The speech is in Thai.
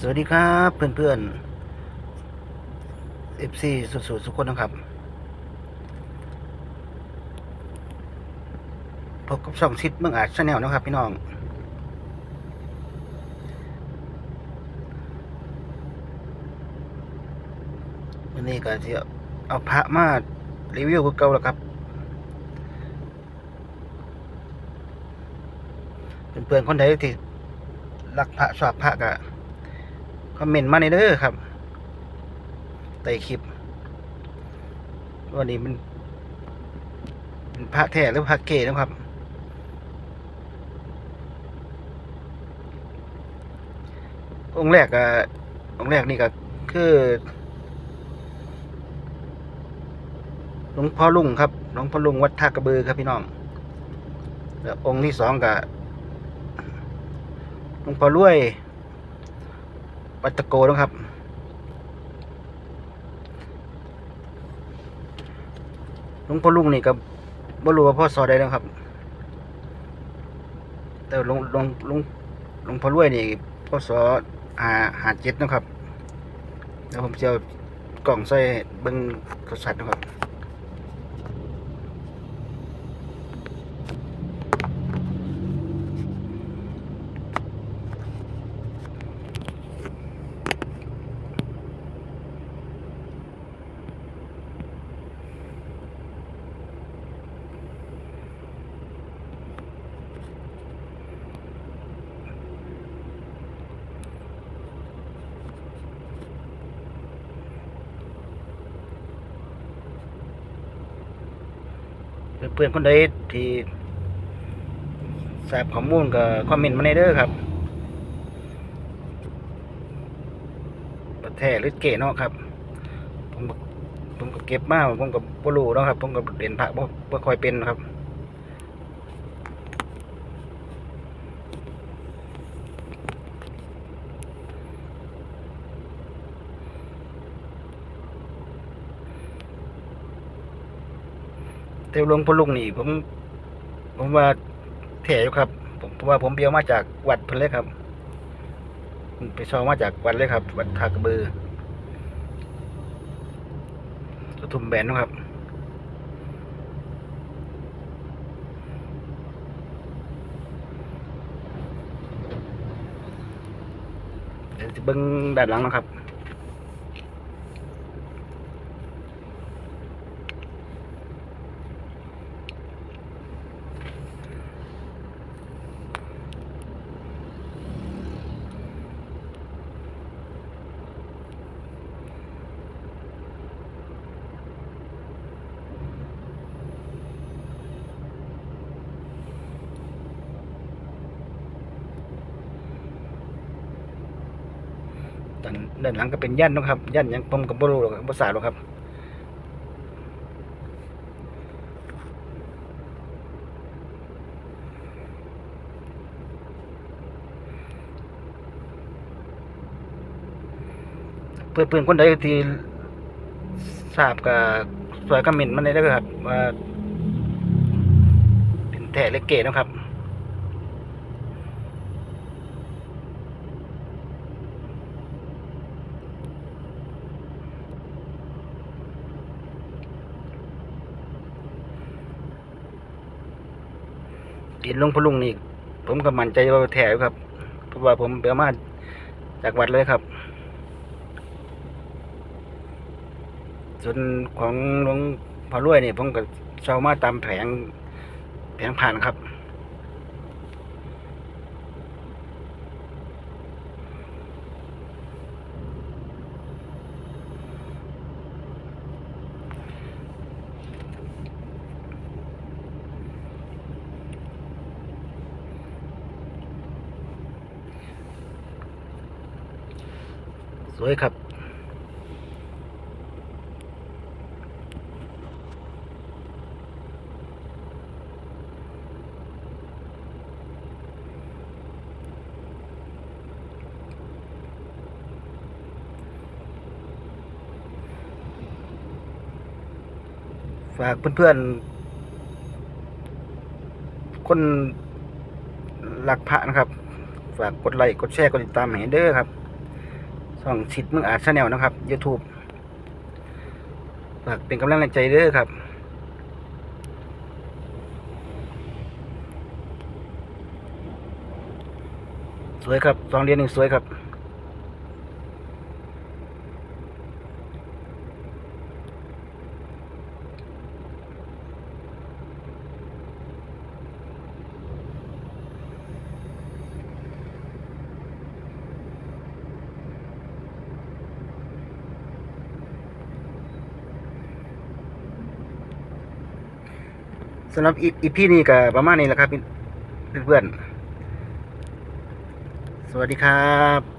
สวัสดีครับเพื่อนๆ FC สุดๆทุกคนนะครับพบกับช่องชิดเมืองอาจชาแนลนะครับ พี่น้อง วันนี้ก็จะเอาพระมารีวิวคือเก่าแล้วครับ เพื่อนๆคนใดที่รักพระชอบพระก็ คอมเมนต์มาในเด้อครับใต้คลิปวันนี้มันเป็นพระแท้หรือพระเกนะครับ องค์แรกก็องค์แรกนี่ก็คือหลวงพ่อลุงครับหลวงพ่อลุงวัดท่ากระบือครับพี่น้องแล้วองค์ที่สองก็หลวงพ่อรวย วัตโกนะครับ หลวงพ่อลุงนี่ก็บ่รู้ว่าพ่อสอได้แล้วครับ แต่หลวงหลวงหลวงหลวงพ่อรวยนี่พ่อสอหาหาเจ็ดนะครับเดี๋ยวผมจะเอกล่องใส่เบิ้งกษัตริย์นะครับ เพื่อนคนใดที่ทราบข้อมูลก็คอมเมนต์มาในเด้อครับ ประเทศหรือเก๋เนาะครับ ผมก็ผมก็เก็บมาผมก็บ่รู้เนาะครับ ผมก็เรียนพระบ่บ่ค่อยเป็นครับ แต่หลวงพ่อลุงนี่ ผม ผมว่าแถ่อยู่ครับ ผมว่าผมเบียวมาจากวัดเพิ่นเลยครับ ไปซองมาจากวัดเลยครับ วัดทากระเบือปทุมแบนนะครับเดี๋ยวจะเบิ้งด้านหลังนะครับ ด้านด้านหลังก็เป็นยันนะครับยันยังผมกับ่รู้หรอกครับภาษาหรอกครับเพื่อนเพื่อนคนใดที่ทราบกับสวยคอมเมนต์มาได้เลยครับว่าเป็นแท้หรือเก๋นะครับ กินหลวงพ่อลุงนี่ผมก็มั่นใจว่าแถวครับ เพราะว่าผมไปเอามาจากวัดเลยครับ ส่วนของหลวงพ่อรวยนี่ผมก็เช่ามาตามแผงแผงผ่านครับ สวยครับ ฝากเพื่อนๆ คนหลักพระนะครับ ฝากกดไลค์ กดแชร์ กดติดตามให้เด้อครับ ส่องชิดมึงอาจชาแนลนะครับ YouTube ฝากเป็นกำลังใจเด้อครับสวยครับสองเรียญนี่สวยครับ สำหรับอีพีนี้ก็ประมาณนี้แหละครับเพื่อนๆสวัสดีครับ